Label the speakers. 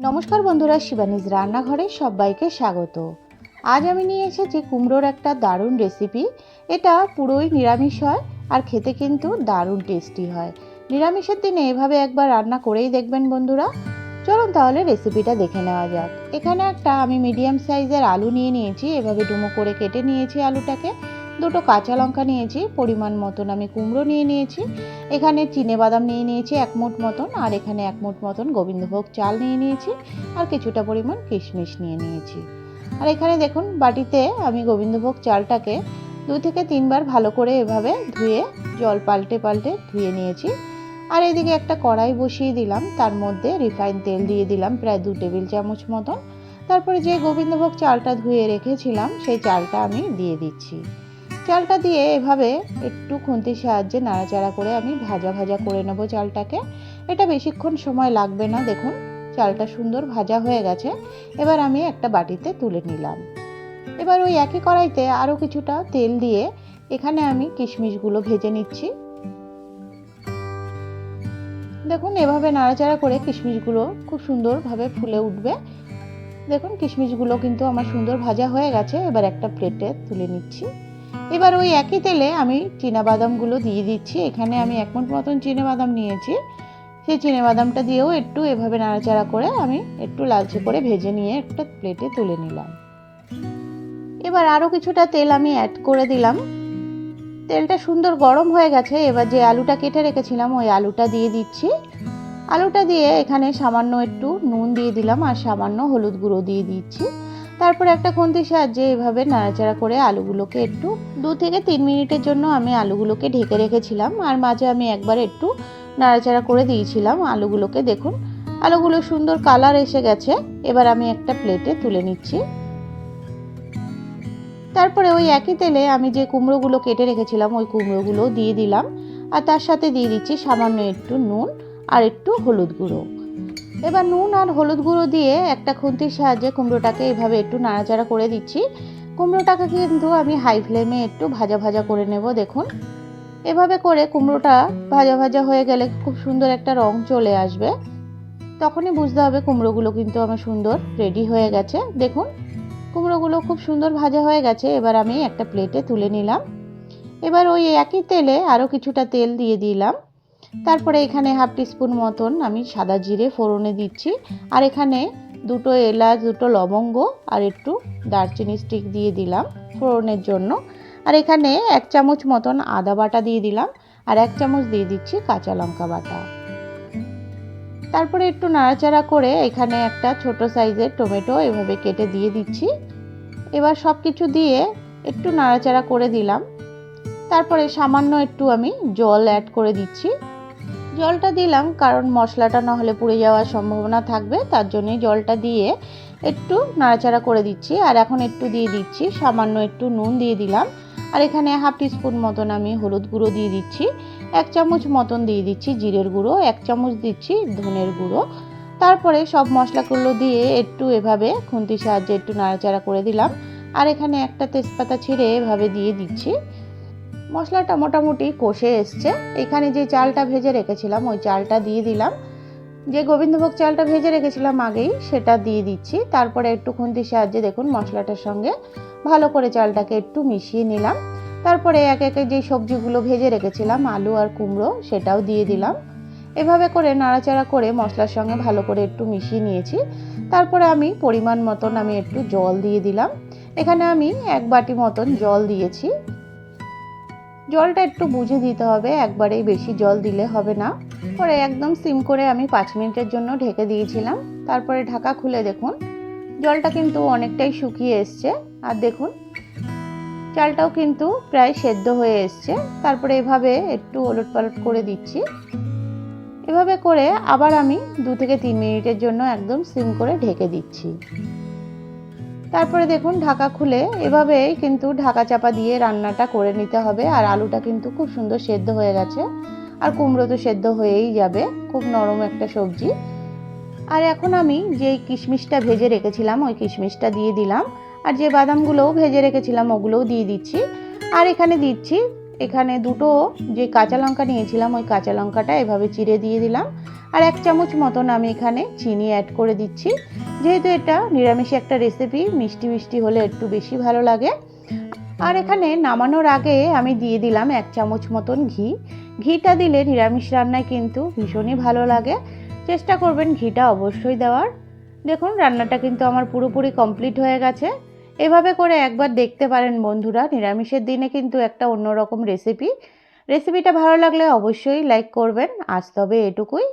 Speaker 1: নমস্কার বন্ধুরা, শিবানীজ রান্নাঘরে সবাইকে স্বাগত। আজ আমি নিয়ে এসেছি কুমড়োর একটা দারুণ রেসিপি এটা পুরোই নিরামিষ হয় আর খেতে কিন্তু দারুণ টেস্টি হয়। নিরামিষের দিনে এভাবে একবার রান্না করেই দেখবেন বন্ধুরা। চলুন তাহলে রেসিপিটা দেখে নেওয়া যাক। এখানে একটা আমি মিডিয়াম সাইজের আলু নিয়ে নিয়েছি। এভাবে ডুমো করে কেটে নিয়েছি আলুটাকে। দুটো কাঁচা লঙ্কা নিয়েছি, পরিমাণ মতন আমি কুমড়ো নিয়ে নিয়েছি, এখানে চিনে বাদাম নিয়ে নিয়েছি এক মুঠ মতন, আর এখানে এক মুঠ মতন গোবিন্দভোগ চাল নিয়ে নিয়েছি, আর কিছুটা পরিমাণ কিশমিশ নিয়ে নিয়েছি। আর এখানে দেখুন, বাটিতে আমি গোবিন্দভোগ চালটাকে দু থেকে তিনবার ভালো করে এভাবে ধুয়ে, জল পাল্টে পাল্টে ধুয়ে নিয়েছি। আর এদিকে একটা কড়াই বসিয়ে দিলাম, তার মধ্যে রিফাইন তেল দিয়ে দিলাম প্রায় দু টেবিল চামচ মতন। তারপরে যে গোবিন্দভোগ চালটা ধুয়ে রেখেছিলাম, সেই চালটা আমি দিয়ে দিচ্ছি। চালটা দিয়ে এভাবে একটু খুন্তির সাহায্যে নাড়াচাড়া করে আমি ভাজা ভাজা করে নেব চালটাকে। এটা বেশিক্ষণ সময় লাগবে না, দেখুন, চালটা সুন্দর ভাজা হয়ে গেছে। এবার আমি একটা বাটিতে তুলে নিলাম। এবার ওই একই কড়াইতে আরও কিছুটা তেল দিয়ে এখানে আমি কিশমিশগুলো ভেজে নিচ্ছি। দেখুন, এভাবে নাড়াচাড়া করে কিশমিশগুলো খুব সুন্দরভাবে ফুলে উঠবে। দেখুন, কিশমিশগুলো কিন্তু আমার সুন্দর ভাজা হয়ে গেছে। এবার একটা প্লেটে তুলে নিচ্ছি। এবার ওই একই তেলে আমি বাদামগুলো দিয়ে দিচ্ছি। এখানে আমি এক মুঠ মতন বাদাম নিয়েছি। সেই বাদামটা দিয়েও একটু এভাবে নাড়াচাড়া করে আমি একটু লালচে করে ভেজে নিয়ে একটা প্লেটে তুলে নিলাম। এবার আরও কিছুটা তেল আমি অ্যাড করে দিলাম। তেলটা সুন্দর গরম হয়ে গেছে। এবার যে আলুটা কেটে রেখেছিলাম, ওই আলুটা দিয়ে দিচ্ছি। আলুটা দিয়ে এখানে সামান্য একটু নুন দিয়ে দিলাম আর সামান্য হলুদ গুঁড়ো দিয়ে দিচ্ছি। তারপরে একটা খুন্তির সাহায্যে এভাবে নাড়াচাড়া করে আলুগুলোকে একটু দু থেকে তিন মিনিটের জন্য আমি আলুগুলোকে ঢেকে রেখেছিলাম, আর মাঝে আমি একবার একটু নাড়াচাড়া করে দিয়েছিলাম আলুগুলোকে। দেখুন, আলুগুলো সুন্দর কালার এসে গেছে। এবার আমি একটা প্লেটে তুলে নিচ্ছি। তারপরে ওই একই তেলে আমি যে কুমড়োগুলো কেটে রেখেছিলাম, ওই কুমড়োগুলো দিয়ে দিলাম, আর তার সাথে দিয়ে দিচ্ছি সামান্য একটু নুন আর একটু হলুদ গুঁড়ো। এবার নুন আর হলুদ গুঁড়ো দিয়ে একটা খুন্তির সাহায্যে কুমড়োটাকে এইভাবে একটু নাড়াচাড়া করে দিচ্ছি। কুমড়োটাকে কিন্তু আমি হাই ফ্লেমে একটু ভাজা ভাজা করে নেব, দেখুন। এভাবে করে কুমড়োটা ভাজা ভাজা হয়ে গেলে খুব সুন্দর একটা রং চলে আসবে। তখনই বুঝতে হবে কুমড়োগুলো কিন্তু আমার সুন্দর রেডি হয়ে গেছে। দেখুন, কুমড়োগুলো খুব সুন্দর ভাজা হয়ে গেছে। এবার আমি একটা প্লেটে তুলে নিলাম। এবার ওই একই তেলে আরও কিছুটা তেল দিয়ে দিলাম। তারপরে এখানে হাফ টিস্পুন মতন আমি সাদা জিরে ফোড়নে দিচ্ছি। আর এখানে দুটো এলাচ, দুটো লবঙ্গ আর একটু দারচিনি স্টিক দিয়ে দিলাম ফোড়নের জন্য। আর এখানে এক চামচ মতন আদা বাটা দিয়ে দিলাম আর এক চামচ দিয়ে দিচ্ছি কাঁচা লঙ্কা বাটা। তারপরে একটু নাড়াচাড়া করে এখানে একটা ছোট সাইজের টমেটো এভাবে কেটে দিয়ে দিচ্ছি। এবার সব কিছু দিয়ে একটু নাড়াচাড়া করে দিলাম। তারপরে সামান্য একটু আমি জল অ্যাড করে দিচ্ছি। জলটা দিলাম, কারণ মশলাটা না হলে পুড়ে যাওয়ার সম্ভাবনা থাকবে, তার জন্যই জলটা দিয়ে একটু নাড়াচাড়া করে দিচ্ছি। আর এখন একটু দিয়ে দিচ্ছি, সামান্য একটু নুন দিয়ে দিলাম। আর এখানে হাফ টিস্পুন মতন আমি হলুদ গুঁড়ো দিয়ে দিচ্ছি, এক চামচ মতন দিয়ে দিচ্ছি জিরের গুঁড়ো, এক চামচ দিচ্ছি ধনের গুঁড়ো। তারপরে সব মশলাগুলো দিয়ে একটু এভাবে খুন্তির সাহায্যে একটু নাড়াচাড়া করে দিলাম। আর এখানে একটা তেজপাতা ছিঁড়ে এভাবে দিয়ে দিচ্ছি। মশলাটা মোটামুটি কষে এসছে। এখানে যে চালটা ভেজে রেখেছিলাম, ওই চালটা দিয়ে দিলাম। যে গোবিন্দভোগ চালটা ভেজে রেখেছিলাম আগেই, সেটা দিয়ে দিচ্ছি। তারপরে একটু খুন্তির সাহায্যে দেখুন মশলাটার সঙ্গে ভালো করে চালটাকে একটু মিশিয়ে নিলাম। তারপরে এক একে যে সবজিগুলো ভেজে রেখেছিলাম, আলু আর কুমড়ো, সেটাও দিয়ে দিলাম। এভাবে করে নাড়াচাড়া করে মশলার সঙ্গে ভালো করে একটু মিশিয়ে নিয়েছি। তারপরে আমি পরিমাণ মতন আমি একটু জল দিয়ে দিলাম। এখানে আমি এক বাটি মতন জল দিয়েছি। জলটা একটু বুঝে দিতে হবে, একবারেই বেশি জল দিলে হবে না। পরে একদম সিম করে আমি পাঁচ মিনিটের জন্য ঢেকে দিয়েছিলাম। তারপরে ঢাকা খুলে দেখুন, জলটা কিন্তু অনেকটাই শুকিয়ে এসছে। আর দেখুন, চালটাও কিন্তু প্রায় সেদ্ধ হয়ে এসছে। তারপরে এভাবে একটু ওলট পালট করে দিচ্ছি। এভাবে করে আবার আমি দু থেকে তিন মিনিটের জন্য একদম সিম করে ঢেকে দিচ্ছি। তারপরে দেখুন ঢাকা খুলে এভাবেই কিন্তু ঢাকা চাপা দিয়ে রান্নাটা করে নিতে হবে। আর আলুটা কিন্তু খুব সুন্দর সেদ্ধ হয়ে গেছে। আর কুমড়ো তো সেদ্ধ হয়েই যাবে, খুব নরম একটা সবজি। আর এখন আমি যেই কিশমিশটা ভেজে রেখেছিলাম, ওই কিশমিশটা দিয়ে দিলাম। আর যে বাদামগুলোও ভেজে রেখেছিলাম, ওগুলোও দিয়ে দিচ্ছি। আর এখানে দিচ্ছি এখানে দুটো যে কাঁচা লঙ্কা নিয়েছিলাম, ওই কাঁচা লঙ্কাটা এভাবে চিড়ে দিয়ে দিলাম। আর এক চামচ মতন আমি এখানে চিনি অ্যাড করে দিচ্ছি। যেহেতু এটা নিরামিষ একটা রেসিপি মিষ্টি মিষ্টি হলে একটু বেশি ভালো লাগে। আর এখানে নামানোর আগে আমি দিয়ে দিলাম এক চামচ মতন ঘি। ঘিটা দিলে নিরামিষ রান্নায় কিন্তু ভীষণই ভালো লাগে। চেষ্টা করবেন ঘিটা অবশ্যই দেওয়ার। দেখুন, রান্নাটা কিন্তু আমার পুরোপুরি কমপ্লিট হয়ে গেছে। এভাবে করে একবার দেখতে পারেন বন্ধুরা, নিরামিষের দিনে কিন্তু একটা অন্যরকম রেসিপি রেসিপিটা ভালো লাগলে অবশ্যই লাইক করবেন। আজ তবে এটুকুই।